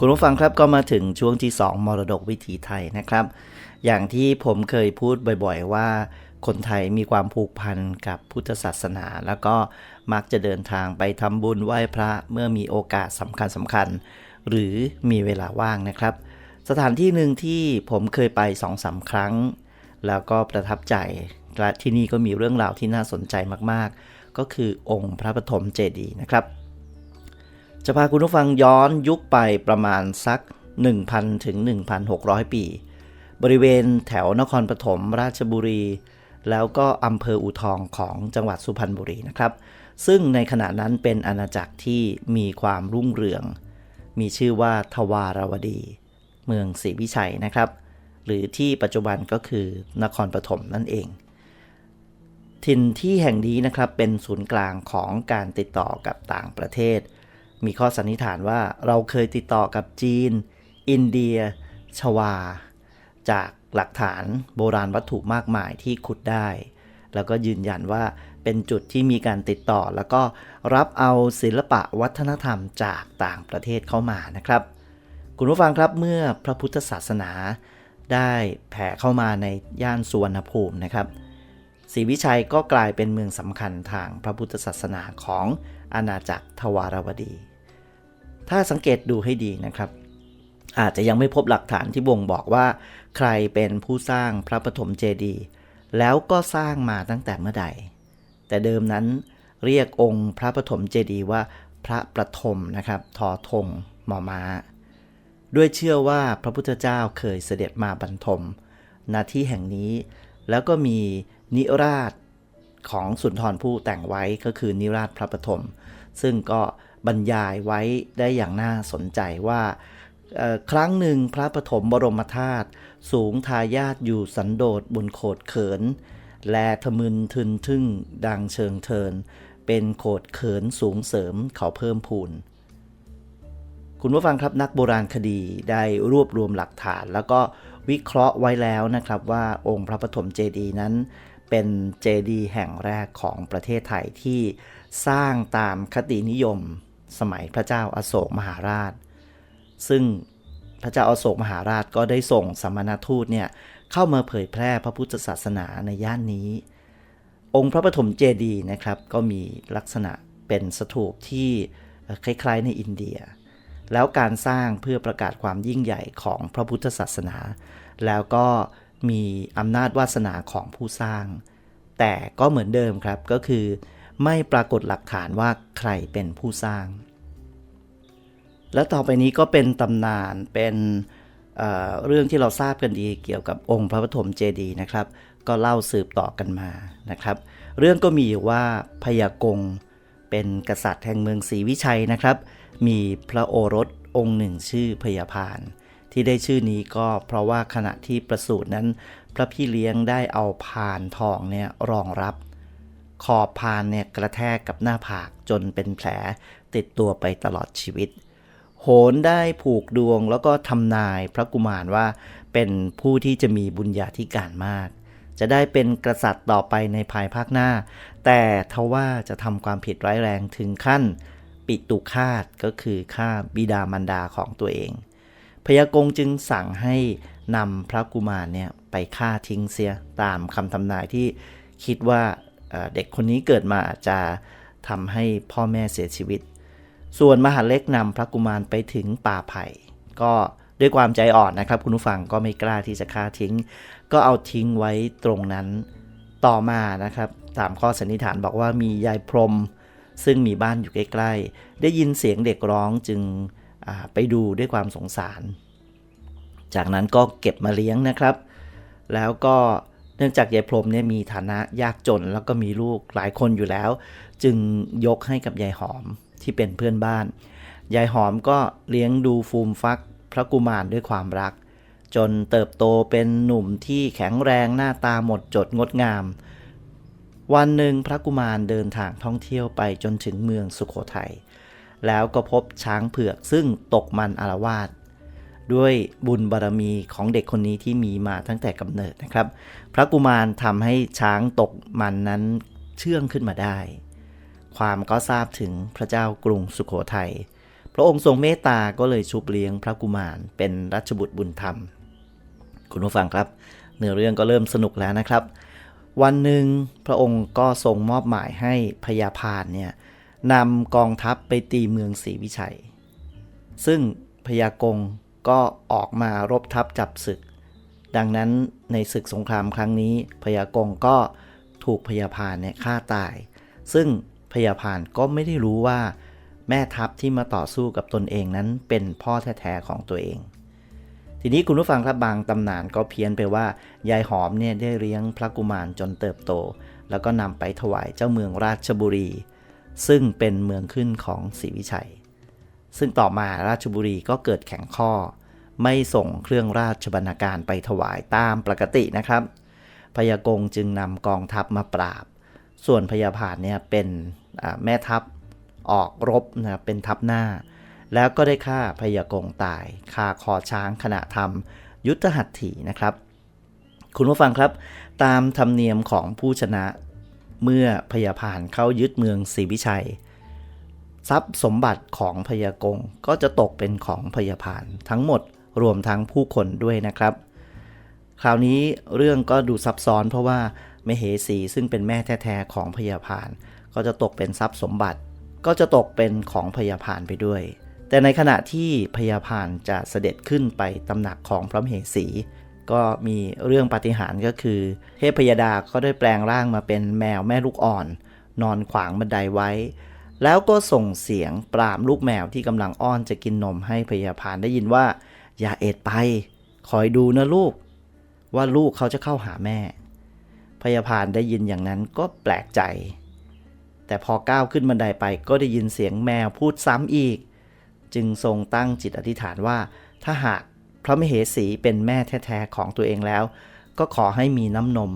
คุณผู้ฟังครับก็มาถึงช่วงที่ 2 มรดกวิถีไทยนะครับ อย่างที่ผมเคยพูดบ่อยๆว่า คนไทยมีความผูกพันกับพุทธศาสนา แล้วก็มักจะเดินทางไปทำบุญไหว้พระเมื่อมีโอกาสสำคัญสำคัญ หรือมีเวลาว่างนะครับ สถานที่หนึ่งที่ผมเคยไปสองสาครั้ง แล้วก็ประทับใจและที่นี่ก็มีเรื่องราวที่น่าสนใจมากๆ ก็คือองค์พระปฐมเจดีย์นะครับ จะพาคุณผู้ฟังย้อนยุคไปประมาณสัก 1,000 ถึง 1,600 ปี บริเวณแถวนครปฐมราชบุรี แล้วก็อำเภออูทองของจังหวัดสุพรรณบุรีนะครับ ซึ่งในขณะนั้นเป็นอาณาจักรที่มีความรุ่งเรือง มีชื่อว่าทวารวดี เมืองศรีวิชัยนะครับ หรือที่ปัจจุบันก็คือนครปฐมนั่นเองถิ่นที่แห่งนี้นะครับเป็นศูนย์กลางของการติดต่อกับต่างประเทศ มีข้อสันนิษฐานว่าเราเคยติดต่อกับจีน อินเดีย ชวา จากหลักฐานโบราณวัตถุมากมายที่ขุดได้ แล้วก็ยืนยันว่าเป็นจุดที่มีการติดต่อ แล้วก็รับเอาศิลปะวัฒนธรรมจากต่างประเทศเข้ามานะครับ คุณผู้ฟังครับเมื่อพระพุทธศาสนาได้แผ่เข้ามาในย่านสุวรรณภูมินะครับศรีวิชัยก็กลายเป็นเมืองสำคัญทางพระพุทธศาสนาของ อาณาจักรทวารวดี ถ้าสังเกตดูให้ดีนะครับ อาจจะยังไม่พบหลักฐานที่บ่งบอกว่า ใครเป็นผู้สร้างพระปฐมเจดีย์แล้วก็สร้างมาตั้งแต่เมื่อใด แต่เดิมนั้นเรียกองค์พระปฐมเจดีย์ว่าพระประถมนะครับทอทงมอมาด้วยเชื่อว่าพระพุทธเจ้าเคยเสด็จมาบรรทมณที่แห่งนี้ แล้วก็มีนิราชของสุนทรภู่แต่งไว้ก็คือนิราชพระปฐม ซึ่งก็บรรยายไว้ได้อย่างน่าสนใจว่าครั้งหนึ่งพระปฐมบรมธาตุสูงทายาทอยู่สันโดษบนโขดเขิน แลทะมึนทึนทึ่งดังเชิงเทิน เป็นโขดเขินสูงเสริมเขาเพิ่มพูน คุณผู้ฟังครับนักโบราณคดีได้รวบรวมหลักฐาน แล้วก็วิเคราะห์ไว้แล้วนะครับว่าองค์พระปฐมเจดีย์นั้น เป็นเจดีย์แห่งแรกของประเทศไทยที่ สร้างตามคตินิยม สมัยพระเจ้าอาโศกมหาราช ซึ่งพระเจ้าอาโศกมหาราชก็ได้ส่งสมณทูตเนี่ยเข้ามาเผยแพร่พระพุทธศาสนาในย่านนี้ องค์พระปฐมเจดีย์นะครับก็มีลักษณะเป็นสถูปที่คล้ายๆในอินเดีย แล้วการสร้างเพื่อประกาศความยิ่งใหญ่ของพระพุทธศาสนา แล้วก็มีอำนาจวาสนาของผู้สร้าง แต่ก็เหมือนเดิมครับก็คือ ไม่ปรากฏหลักฐานว่าใครเป็นผู้สร้าง แล้วต่อไปนี้ก็เป็นตำนานเป็นเเรื่องที่เราทราบกันดีเกี่ยวกับองค์พระปฐมเจดีย์นะครับ ก็เล่าสืบต่อกันมานะครับ เรื่องก็มีอยู่ว่าพยากงเป็นกษัตริย์แห่งเมืองศรีวิชัยนะครับ มีพระโอรสองค์หนึ่งชื่อพยาพาน ที่ได้ชื่อนี้ก็เพราะว่าขณะที่ประสูตินั้น พระพี่เลี้ยงได้เอาพานทองเนี่ยรองรับ ขอพานเนี่ยกระแทกกับหน้าผากจนเป็นแผลติดตัวไปตลอดชีวิต โหนได้ผูกดวงแล้วก็ทำนายพระกุมารว่าเป็นผู้ที่จะมีบุญญาธิการมาก จะได้เป็นกษัตริย์ต่อไปในภายภาคหน้า แต่ทว่าจะทำความผิดร้ายแรงถึงขั้น ปิตุคาตก็คือฆ่าบิดามารดาของตัวเอง พยากงจึงสั่งให้นำพระกุมารเนี่ยไปฆ่าทิ้งเสียตามคำทำนายที่คิดว่า เด็กคนนี้เกิดมาจะทำให้พ่อแม่เสียชีวิต ส่วนมหาเล็กนำพระกุมารไปถึงป่าไผ่ ก็ด้วยความใจอ่อนนะครับ คุณผู้ฟังก็ไม่กล้าที่จะฆ่าทิ้ง ก็เอาทิ้งไว้ตรงนั้นต่อมานะครับตามข้อสันนิษฐานบอกว่ามียายพรม ซึ่งมีบ้านอยู่ใกล้ๆ ได้ยินเสียงเด็กร้องจึงไปดูด้วยความสงสาร จากนั้นก็เก็บมาเลี้ยงนะครับ แล้วก็ เนื่องจากยายพรมเนี่ยมีฐานะยากจนแล้วก็มีลูกหลายคนอยู่แล้ว จึงยกให้กับยายหอมที่เป็นเพื่อนบ้าน ยายหอมก็เลี้ยงดูฟูมฟักพระกุมารด้วยความรัก จนเติบโตเป็นหนุ่มที่แข็งแรงหน้าตาหมดจดงดงาม วันหนึ่งพระกุมารเดินทางท่องเที่ยวไปจนถึงเมืองสุขโขทยัยแล้วก็พบช้างเผือกซึ่งตกมันอารวาส ด้วยบุญบารรมีของเด็กคนนี้ที่มีมาตั้งแต่กำเนิดนะครับ พระกุมารทำให้ช้างตกมันนั้นเชื่องขึ้นมาได้ ความก็ทราบถึงพระเจ้ากรุงสุขโขทยัยพระองค์ทรงเมตตาก็เลยชุบเลี้ยงพระกุมารเป็นรัชบุตรบุญธรรม คุณผู้ฟังครับ เนื้อเรื่องก็เริ่มสนุกแล้วนะครับ วันหนึ่งพระองค์ก็ทรงมอบหมายให้พญาพานเนี่ยนำกองทัพไปตีเมืองศรีวิชัย ซึ่งพญากง ก็ออกมารบทัพจับศึก ดังนั้นในศึกสงครามครั้งนี้พญากงก็ถูกพญาพานเนี่ยฆ่าตาย ซึ่งพญาพานก็ไม่ได้รู้ว่า แม่ทัพที่มาต่อสู้กับตนเองนั้นเป็นพ่อแท้ๆของตัวเอง ทีนี้คุณผู้ฟังครับบางตำนานก็เพี้ยนไปว่ายายหอมเนี่ยได้เลี้ยงพระกุมารจนเติบโต แล้วก็นำไปถวายเจ้าเมืองราชบุรี ซึ่งเป็นเมืองขึ้นของศรีวิชัย ซึ่งต่อมาราชบุรีก็เกิดแข่งข้อ ไม่ส่งเครื่องราชบรรณาการไปถวายตามปกตินะครับ พญากงจึงนำกองทัพมาปราบ ส่วนพญาผาดเนี่ยเป็นแม่ทัพออกรบนะเป็นทัพหน้า แล้วก็ได้ฆ่าพญากงตายคาคอช้างขณะทำยุทธหัตถีนะครับ คุณผู้ฟังครับ ตามธรรมเนียมของผู้ชนะเมื่อพญาพานเข้ายึดเมืองศรีวิชัย ทรัพย์สมบัติของพญากงก็จะตกเป็นของพญาพานทั้งหมด รวมทั้งผู้คนด้วยนะครับ คราวนี้เรื่องก็ดูซับซ้อนเพราะว่าเมเหสีซึ่งเป็นแม่แท้ๆของพญาพานก็จะตกเป็นทรัพย์สมบัติ ก็จะตกเป็นของพญาพานไปด้วย แต่ในขณะที่พญาพานจะเสด็จขึ้นไปตำหนักของพระมเหสีก็มีเรื่องปาฏิหาริย์ก็คือ เทพพยดาก็ได้แปลงร่างมาเป็นแมวแม่ลูกอ่อน นอนขวางบันไดไว้ แล้วก็ส่งเสียงปรามลูกแมวที่กำลังอ้อนจะกินนมให้พญาพานได้ยินว่า อย่าเอ็ดไป คอยดูนะลูก ว่าลูกเขาจะเข้าหาแม่ พยาพานได้ยินอย่างนั้นก็แปลกใจ แต่พอก้าวขึ้นบันไดไปก็ได้ยินเสียงแมวพูดซ้ำอีก จึงทรงตั้งจิตอธิษฐานว่า ถ้าหากพระมเหสีเป็นแม่แท้ๆของตัวเองแล้ว ก็ขอให้มีน้ำนม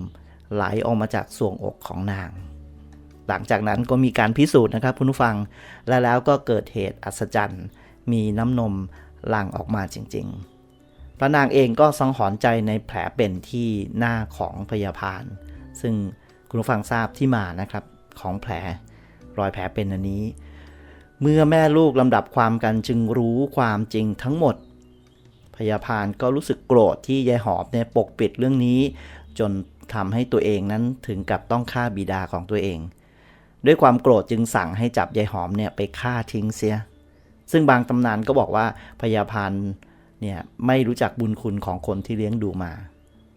ไหลออกมาจากสวงอกของนาง หลังจากนั้นก็มีการพิสูจน์นะครับคุณผู้ฟัง และแล้วก็เกิดเหตุอัศจรรย์ มีน้ำนม หลั่งออกมาจริง ๆ พระนางเองก็สังหรณ์ใจในแผลเป็นที่หน้าของพยาพานซึ่งคุณผู้ฟังทราบที่มานะครับของแผลรอยแผลเป็นอันนี้ เมื่อแม่ลูกลำดับความกันจึงรู้ความจริงทั้งหมด พยาพานก็รู้สึกโกรธที่ยายหอบเนี่ยปกปิดเรื่องนี้ จนทำให้ตัวเองนั้นถึงกับต้องฆ่าบิดาของตัวเอง ด้วยความโกรธจึงสั่งให้จับยายหอมเนี่ยไปฆ่าทิ้งเสีย ซึ่งบางตำนานก็บอกว่าพยาพานเนี่ยไม่รู้จักบุญคุณของคนที่เลี้ยงดูมา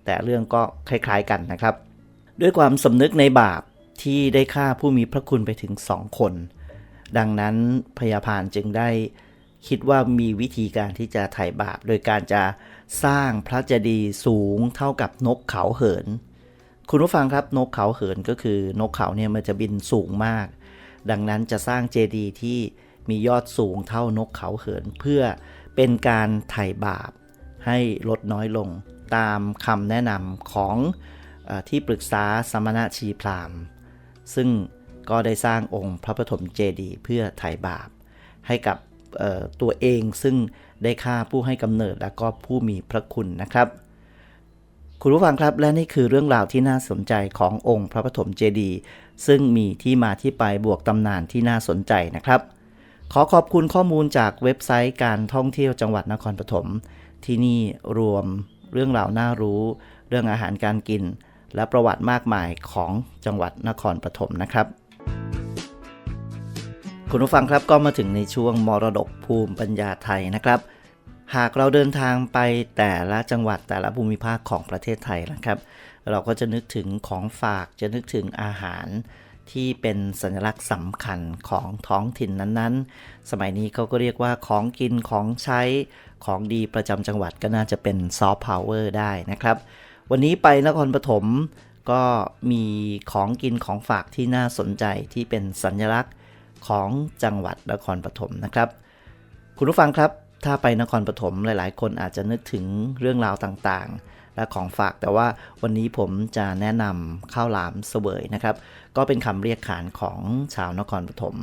แต่เรื่องก็คล้ายๆกันนะครับ ด้วยความสำนึกในบาปที่ได้ฆ่าผู้มีพระคุณไปถึงสองคน ดังนั้นพยาพานจึงได้คิดว่ามีวิธีการที่จะไถ่บาป โดยการจะสร้างพระเจดีย์สูงเท่ากับนกเขาเหิน คุณผู้ฟังครับนกเขาเหินก็คือนกเขาเนี่ยมันจะบินสูงมาก ดังนั้นจะสร้างเจดีย์ที่ มียอดสูงเท่านกเขาเหิน เพื่อเป็นการไถ่บาปให้ลดน้อยลงตามคำแนะนำของอที่ปรึกษาสมณะชีพรามซึ่งก็ได้สร้างองค์พระปฐมเจดีย์เพื่อไถ่บาป ให้กับตัวเองซึ่งได้ฆ่าผู้ให้กำเนิดและก็ผู้มีพระคุณนะครับ คุณผู้ฟังครับและนี่คือเรื่องราวที่น่าสนใจขององค์พระปฐมเจดีย์ซึ่งมีที่มาที่ไปบวกตำนานที่น่าสนใจนะครับ ขอขอบคุณข้อมูลจากเว็บไซต์การท่องเที่ยวจังหวัดนครปฐมที่นี่รวมเรื่องราวน่ารู้ เรื่องอาหารการกิน และประวัติมากมายของจังหวัดนครปฐมนะครับ คุณผู้ฟังครับก็มาถึงในช่วงมรดกภูมิปัญญาไทยนะครับ หากเราเดินทางไปแต่ละจังหวัดแต่ละภูมิภาคของประเทศไทยนะครับ เราก็จะนึกถึงของฝากจะนึกถึงอาหาร ที่เป็นสัญลักษณ์สำคัญของท้องถิ่นนั้นๆ สมัยนี้เขาก็เรียกว่าของกินของใช้ของดีประจำจังหวัดก็น่าจะเป็นซอฟต์พาวเวอร์ได้นะครับ วันนี้ไปนครปฐมก็มีของกินของฝากที่น่าสนใจที่เป็นสัญลักษณ์ของจังหวัดนครปฐมนะครับ คุณผู้ฟังครับ ถ้าไปนครปฐมหลาย ๆ คนอาจจะนึกถึงเรื่องราวต่างๆ และของฝาก แต่ว่าวันนี้ผมจะแนะนำข้าวหลามเสวยนะครับ ก็เป็นคำเรียกขานของชาวนครปฐม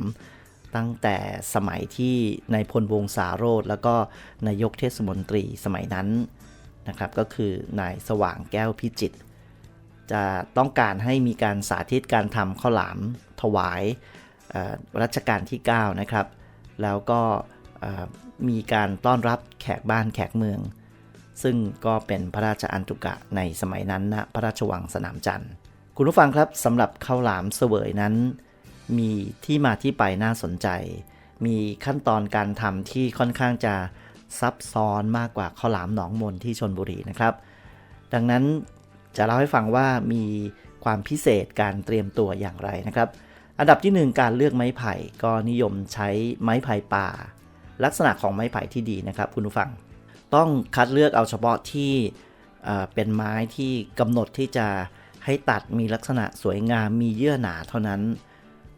ตั้งแต่สมัยที่นายพลวงศาโรธแล้วก็นายกเทศมนตรีสมัยนั้นนะครับ ก็คือนายสว่างแก้วพิจิต จะต้องการให้มีการสาธิตการทำข้าวหลามถวายรัชกาลที่ 9 นะครับ แล้วก็มีการต้อนรับแขกบ้านแขกเมือง ซึ่งก็เป็นพระราชอันตุกะในสมัยนั้นณพระราชวังสนามจันทร์ คุณผู้ฟังครับสำหรับข้าวหลามเสวยนั้น มีที่มาที่ไปน่าสนใจ มีขั้นตอนการทำที่ค่อนข้างจะซับซ้อนมากกว่าข้าวหลามหนองมนที่ชนบุรีนะครับ ดังนั้นจะเล่าให้ฟังว่ามีความพิเศษการเตรียมตัวอย่างไรนะครับ อันดับที่ 1 การเลือกไม้ไผ่ก็นิยมใช้ไม้ไผ่ป่า ลักษณะของไม้ไผ่ที่ดีนะครับ คุณผู้ฟัง ต้องคัดเลือกเอาเฉพาะที่เอ่อเป็นไม้ที่กำหนดที่จะให้ตัดมีลักษณะสวยงามมีเยื่อหนาเท่านั้น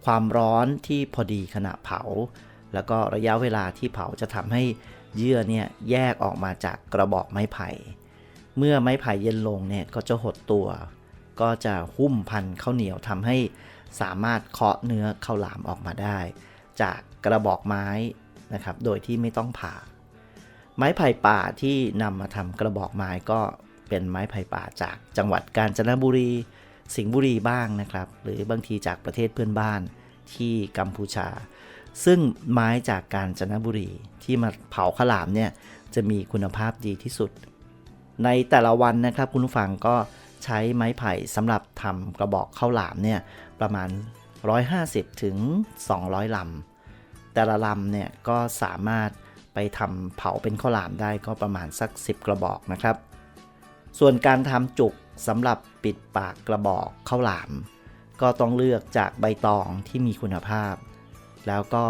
ความร้อนที่พอดีขณะเผา แล้วก็ระยะเวลาที่เผาจะทำให้เยื่อเนี่ยแยกออกมาจากกระบอกไม้ไผ่ เมื่อไม้ไผ่เย็นลงเนี่ยก็จะหดตัว ก็จะหุ้มพันข้าวเหนียวทำให้สามารถเคาะเนื้อข้าวหลามออกมาได้ จากกระบอกไม้นะครับ โดยที่ไม่ต้องผ่า ไม้ไผ่ป่าที่นำมาทำกระบอกไม้ก็เป็นไม้ไผ่ป่าจากจังหวัดกาญจนบุรี สิงห์บุรีบ้างนะครับ หรือบางทีจากประเทศเพื่อนบ้านที่กัมพูชา ซึ่งไม้จากกาญจนบุรีที่มาเผาข้าวหลามเนี่ยจะมีคุณภาพดีที่สุด ในแต่ละวันนะครับคุณผู้ฟังก็ใช้ไม้ไผ่สำหรับทำกระบอกข้าวหลามเนี่ยประมาณ 150ถึง200ลำแต่ละลำเนี่ยก็สามารถ ไปทำเผาเป็นข้าวหลามได้ก็ประมาณสัก 10 กระบอกนะครับ ส่วนการทำจุกสำหรับปิดปากกระบอกข้าวหลาม ก็ต้องเลือกจากใบตองที่มีคุณภาพ แล้วก็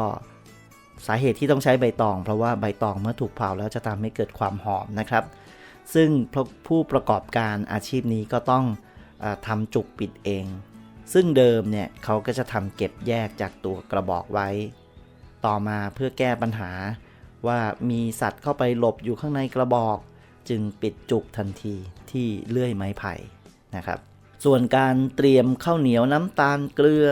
สาเหตุที่ต้องใช้ใบตอง เพราะว่าใบตองเมื่อถูกเผาแล้วจะทำให้เกิดความหอมนะครับ ซึ่งผู้ประกอบการอาชีพนี้ก็ต้องอทำจุกปิดเอง ซึ่งเดิมเนี่ยเขาก็จะทำเก็บแยกจากตัวกระบอกไว้ ต่อมาเพื่อแก้ปัญหา ว่ามีสัตว์เข้าไปหลบอยู่ข้างในกระบอก จึงปิดจุกทันทีที่เลื่อยไม้ไผ่นะครับ ส่วนการเตรียมข้าวเหนียวน้ำตาลเกลือ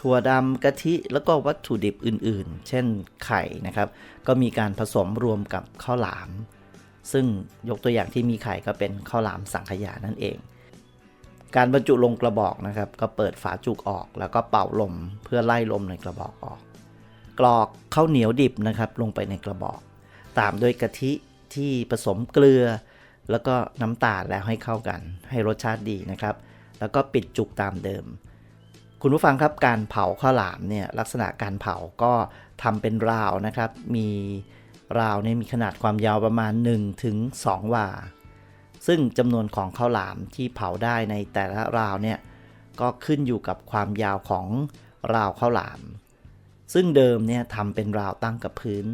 ถั่วดำกะทิแล้วก็วัตถุดิบอื่นๆ เช่นไข่นะครับ ก็มีการผสมรวมกับข้าวหลาม ซึ่งยกตัวอย่างที่มีไข่ก็เป็นข้าวหลามสังขยานั่นเองการบรรจุลงกระบอกนะครับ ก็เปิดฝาจุกออกแล้วก็เป่าลมเพื่อไล่ลมในกระบอกออก กรอกข้าวเหนียวดิบนะครับ ลงไปในกระบอก ตามด้วยกะทิที่ผสมเกลือ แล้วก็น้ำตาลแล้วให้เข้ากัน ให้รสชาติดีนะครับ แล้วก็ปิดจุกตามเดิม คุณผู้ฟังครับการเผาข้าวหลามเนี่ยลักษณะการเผาก็ทำเป็นราวนะครับ มีราวเนี่ยมีขนาดความยาวประมาณ1ถึง2วา ซึ่งจำนวนของข้าวหลามที่เผาได้ในแต่ละราวเนี่ยก็ขึ้นอยู่กับความยาวของราวข้าวหลาม ซึ่งเดิมเนี่ยทำเป็นราวตั้งกับพื้น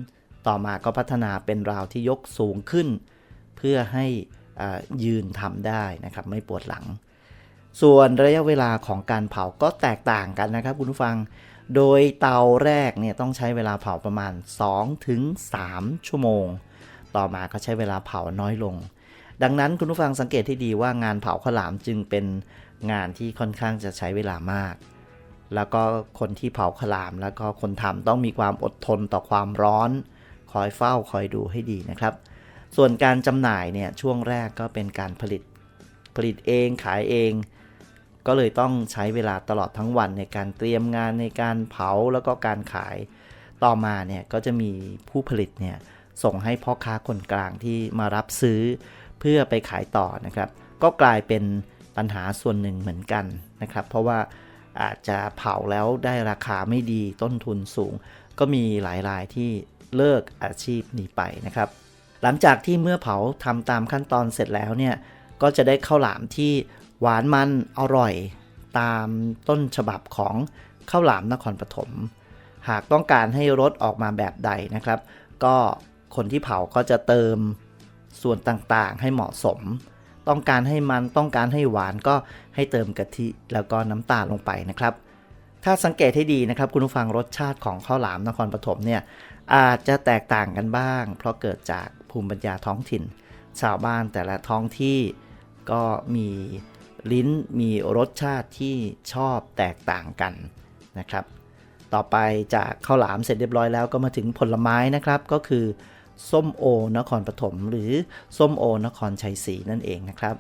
ต่อมาก็พัฒนาเป็นราวที่ยกสูงขึ้น เพื่อให้ยืนทำได้นะครับไม่ปวดหลัง ส่วนระยะเวลาของการเผาก็แตกต่างกันนะครับคุณผู้ฟัง โดยเตาแรกเนี่ยต้องใช้เวลาเผาประมาณ 2-3ถึง3ชั่วโมง ต่อมาก็ใช้เวลาเผาน้อยลง ดังนั้นคุณผู้ฟังสังเกตที่ดีว่างานเผาข้าวหลามจึงเป็นงานที่ค่อนข้างจะใช้เวลามาก แล้วก็คนที่เผาขลาม แล้วก็คนทำต้องมีความอดทนต่อความร้อน คอยเฝ้าคอยดูให้ดีนะครับ ส่วนการจำหน่ายเนี่ยช่วงแรกก็เป็นการผลิตผลิตเองขายเอง ก็เลยต้องใช้เวลาตลอดทั้งวันในการเตรียมงานในการเผาแล้วก็การขายต่อมาเนี่ยก็จะมีผู้ผลิตเนี่ยส่งให้พ่อค้าคนกลางที่มารับซื้อเพื่อไปขายต่อนะครับ ก็กลายเป็นปัญหาส่วนหนึ่งเหมือนกันนะครับ เพราะว่า อาจจะเผาแล้วได้ราคาไม่ดีต้นทุนสูง ก็มีหลายรายที่เลิกอาชีพนี้ไปนะครับ หลังจากที่เมื่อเผาทำตามขั้นตอนเสร็จแล้วเนี่ยก็จะได้ข้าวหลามที่หวานมันอร่อยตามต้นฉบับของข้าวหลามนครปฐม หากต้องการให้รสออกมาแบบใดนะครับ ก็คนที่เผาก็จะเติมส่วนต่างๆให้เหมาะสม ต้องการให้มันต้องการให้หวานก็ให้เติมกะทิแล้วก็น้ำตาลลงไปนะครับ ถ้าสังเกตให้ดีนะครับ คุณผู้ฟังรสชาติของข้าวหลามนครปฐมเนี่ยอาจจะแตกต่างกันบ้าง เพราะเกิดจากภูมิปัญญาท้องถิ่น ชาวบ้านแต่ละท้องที่ก็มีลิ้นมีรสชาติที่ชอบแตกต่างกันนะครับ ต่อไปจากข้าวหลามเสร็จเรียบร้อยแล้วก็มาถึงผลไม้นะครับก็คือ ส้มโอนครปฐมหรือส้มโอนครชัยศรีนั่นเองนะครับ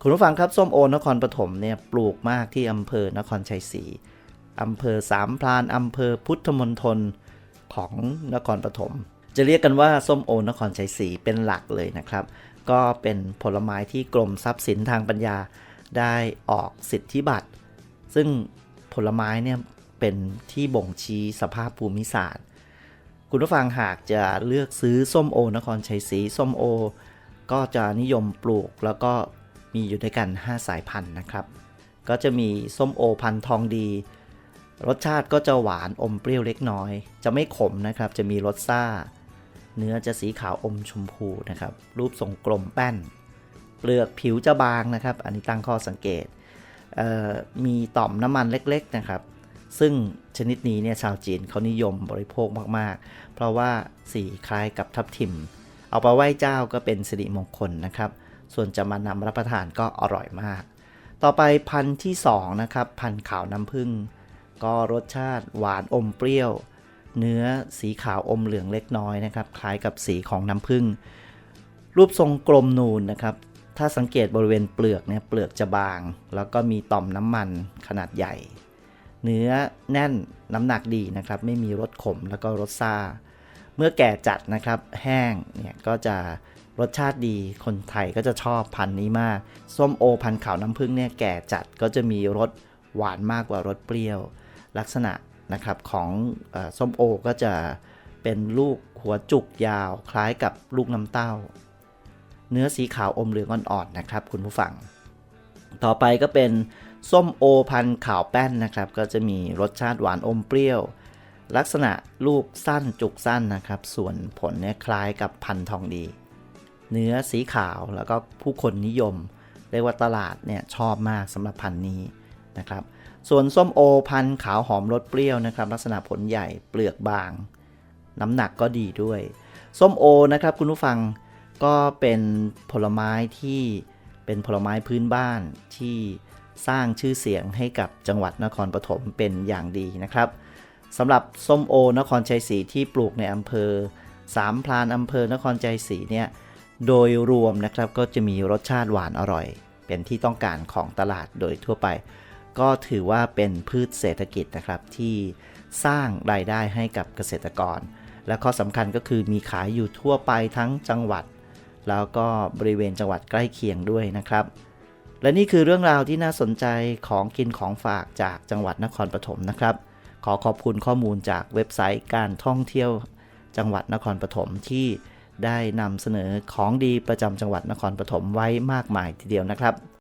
คุณผู้ฟังครับส้มโอนครปฐมเนี่ยปลูกมากที่อำเภอนครชัยศรีอำเภอสามพรานอำเภอพุทธมณฑลของนครปฐมจะเรียกกันว่าส้มโอนครชัยศรีเป็นหลักเลยนะครับ ก็เป็นผลไม้ที่กรมทรัพย์สินทางปัญญาได้ออกสิทธิบัตร ซึ่งผลไม้เนี่ยเป็นที่บ่งชี้สภาพภูมิศาสตร์ คุณผู้ฟังหากจะเลือกซื้อส้มโอนครชัยศรีส้มโอ ก็จะนิยมปลูกแล้วก็มีอยู่ด้วยกัน 5 สายพันธุ์นะครับ ก็จะมีส้มโอพันธุ์ทองดี รสชาติก็จะหวานอมเปรี้ยวเล็กน้อย จะไม่ขมนะครับ จะมีรสซ่า เนื้อจะสีขาวอมชมพูนะครับ รูปทรงกลมแป้น เปลือกผิวจะบางนะครับ อันนี้ตั้งข้อสังเกตเมีต่อมน้ำมันเล็กๆนะครับ ซึ่งชนิดนี้เนี่ยชาวจีนเขานิยมบริโภคมากๆ เพราะว่าสีคล้ายกับทับทิม เอาไปไหว้เจ้าก็เป็นสิริมงคลนะครับ ส่วนจะมานำรับประทานก็อร่อยมาก ต่อไปพันธุ์ที่2นะครับพันธุ์ขาวน้ำผึ้งก็รสชาติหวานอมเปรี้ยว เนื้อสีขาวอมเหลืองเล็กน้อยนะครับ คล้ายกับสีของน้ำผึ้งรูปทรงกลมนูนนะครับ ถ้าสังเกตบริเวณเปลือกเนี่ยเปลือกจะบาง แล้วก็มีต่อมน้ำมันขนาดใหญ่ เนื้อแน่นน้ำหนักดีนะครับ ไม่มีรสขมแล้วก็รสซาเมื่อแก่จัดนะครับแห้งเนี่ยก็จะรสชาติดีคนไทยก็จะชอบพันธุ์นี้มาก ส้มโอพันธุ์ขาวน้ำผึ้งเนี่ยแก่จัดก็จะมีรสหวานมากกว่ารสเปรี้ยว ลักษณะนะครับของอส้มโอก็จะเป็นลูกหัวจุกยาว คล้ายกับลูกน้ำเต้า เนื้อสีขาวอมเหลืองอ่อนๆนะครับ คุณผู้ฟัง ต่อไปก็เป็น ส้มโอพันขาวแป้นนะครับ ก็จะมีรสชาติหวานอมเปรี้ยว ลักษณะลูกสั้นจุกสั้นนะครับ ส่วนผลเนี่ยคล้ายกับพันธุ์ทองดี เนื้อสีขาวแล้วก็ผู้คนนิยม เรียกว่าตลาดเนี่ยชอบมากสำหรับพันธุ์นี้นะครับ ส่วนส้มโอพันขาวหอมรสเปรี้ยวนะครับ ลักษณะผลใหญ่เปลือกบาง น้ำหนักก็ดีด้วย ส้มโอนะครับคุณผู้ฟังก็เป็นผลไม้ที่เป็นผลไม้พื้นบ้านที่ สร้างชื่อเสียงให้กับจังหวัดนครปฐมเป็นอย่างดีนะครับสำหรับส้มโอนครชัยศรีที่ปลูกในอำเภอสามพรานอำเภอนครชัยศรีเนี่ยโดยรวมนะครับก็จะมีรสชาติหวานอร่อย เป็นที่ต้องการของตลาดโดยทั่วไป ก็ถือว่าเป็นพืชเศรษฐกิจนะครับที่สร้างรายได้ให้กับเกษตรกร และข้อสำคัญก็คือมีขายอยู่ทั่วไปทั้งจังหวัด แล้วก็บริเวณจังหวัดใกล้เคียงด้วยนะครับ และนี่คือเรื่องราวที่น่าสนใจของกินของฝากจากจังหวัดนครปฐมนะครับ ขอขอบคุณข้อมูลจากเว็บไซต์การท่องเที่ยวจังหวัดนครปฐมที่ได้นำเสนอของดีประจำจังหวัดนครปฐมไว้มากมายทีเดียวนะครับ